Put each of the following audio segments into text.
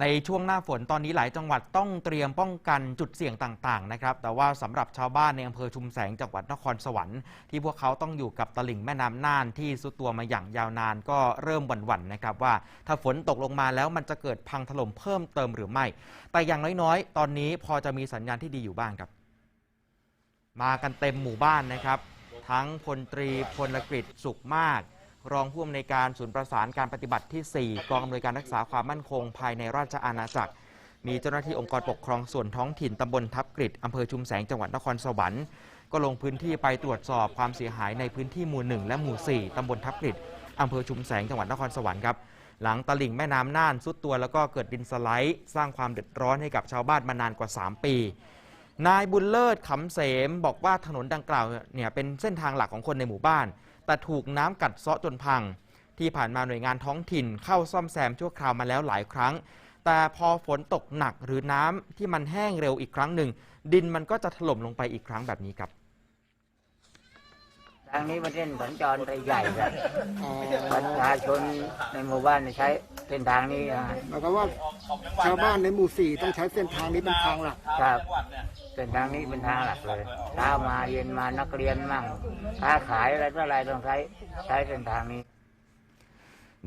ในช่วงหน้าฝนตอนนี้หลายจังหวัดต้องเตรียมป้องกันจุดเสี่ยงต่างๆนะครับ แต่ว่าสำหรับชาวบ้านในอำเภอชุมแสงจังหวัดนครสวรรค์ที่พวกเขาต้องอยู่กับตลิ่งแม่น้ำน่านที่สุดตัวมาอย่างยาวนานก็เริ่มหวั่นๆนะครับว่าถ้าฝนตกลงมาแล้วมันจะเกิดพังถล่มเพิ่มเติมหรือไม่ แต่อย่างน้อยๆ ตอนนี้พอจะมีสัญญาณที่ดีอยู่บ้างครับ มากันเต็มหมู่บ้านนะครับ ทั้งพลตรีพลกฤษสุขมาก รองผู้อำนวยการศูนย์ประสานการปฏิบัติที่ 4 กองอำนวยการรักษาความมั่นคง ภายในราชอาณาจักร มีเจ้าหน้าที่องค์กรปกครองส่วนท้องถิ่นตำบลทับกฤษอำเภอชุมแสงจังหวัดนครสวรรค์ก็ลงพื้นที่ไปตรวจสอบความเสียหายในพื้นที่หมู่ 1 และหมู่ 4ตำบลทับกฤษอำเภอชุมแสงจังหวัดนครสวรรค์ครับหลังตลิ่งแม่น้ำน่านซุดตัวแล้วก็เกิดดินสไลด์สร้างความเดือดร้อนให้กับชาวบ้านมานานกว่า 3 ปี นายบุญเลิศขำเสมบอกว่าถนนดังกล่าวเนี่ยเป็นเส้นทางหลักของคนในหมู่บ้าน แต่ถูกน้ำกัดเซาะจนพัง ที่ผ่านมาหน่วยงานท้องถิ่นเข้าซ่อมแซมชั่วคราวมาแล้วหลายครั้ง แต่พอฝนตกหนักหรือน้ำที่มันแห้งเร็วอีกครั้งหนึ่ง ดินมันก็จะถล่มลงไปอีกครั้งแบบนี้ครับทางนี้มันเส้นสัญจรไปใหญ่ครับประชาชนในหมู่บ้านใช้เส้นทางนี้นะหมายความว่าชาวบ้านในหมู่สี่ต้องใช้เส้นทางนี้เป็นทางหลักครับ เส้นทางนี้เป็นทางหลักเลยเช้ามาเย็นมานักเรียนมั่งค้าขายอะไรต่ออะไรต้องใช้ใช้เส้นทางนี้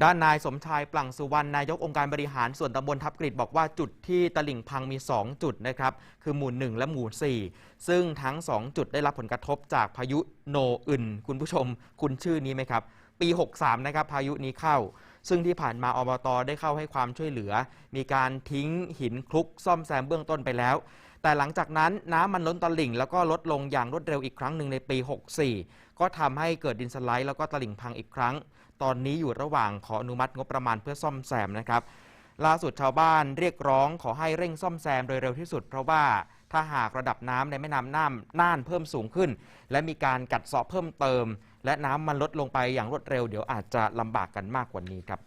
ด้านนายสมชายปลั่งสุวรรณนายกองค์การบริหารส่วนตำบลทับกฤษบอกว่าจุดที่ตลิ่งพังมี 2 จุดนะครับคือหมู่ 1 และหมู่ 4 ซึ่งทั้ง 2 จุดได้รับผลกระทบจากพายุโนอึนคุณผู้ชม คุณชื่อนี้ไหมครับ ปี 63 นะครับพายุนี้เข้า ซึ่งที่ผ่านมาอบตได้เข้าให้ความช่วยเหลือ มีการทิ้งหินคลุกซ่อมแซมเบื้องต้นไปแล้ว แต่หลังจากนั้นน้ำมันล้นตลิ่ง แล้วก็ลดลงอย่างรวดเร็วอีกครั้งหนึ่งในปี 64 ก็ทำให้เกิดดินสไลด์แล้วก็ตลิ่งพังอีกครั้ง ตอนนี้อยู่ระหว่างขออนุมัติงบประมาณเพื่อซ่อมแซมนะครับล่าสุดชาวบ้านเรียกร้องขอให้เร่งซ่อมแซมโดยเร็วที่สุด เพราะว่าถ้าหากระดับน้ำในแม่น้ำน่านน่านเพิ่มสูงขึ้น และมีการกัดเซาะเพิ่มเติม และน้ำมันลดลงไปอย่างรวดเร็วเดี๋ยวอาจจะลำบากกันมากกว่านี้ครับ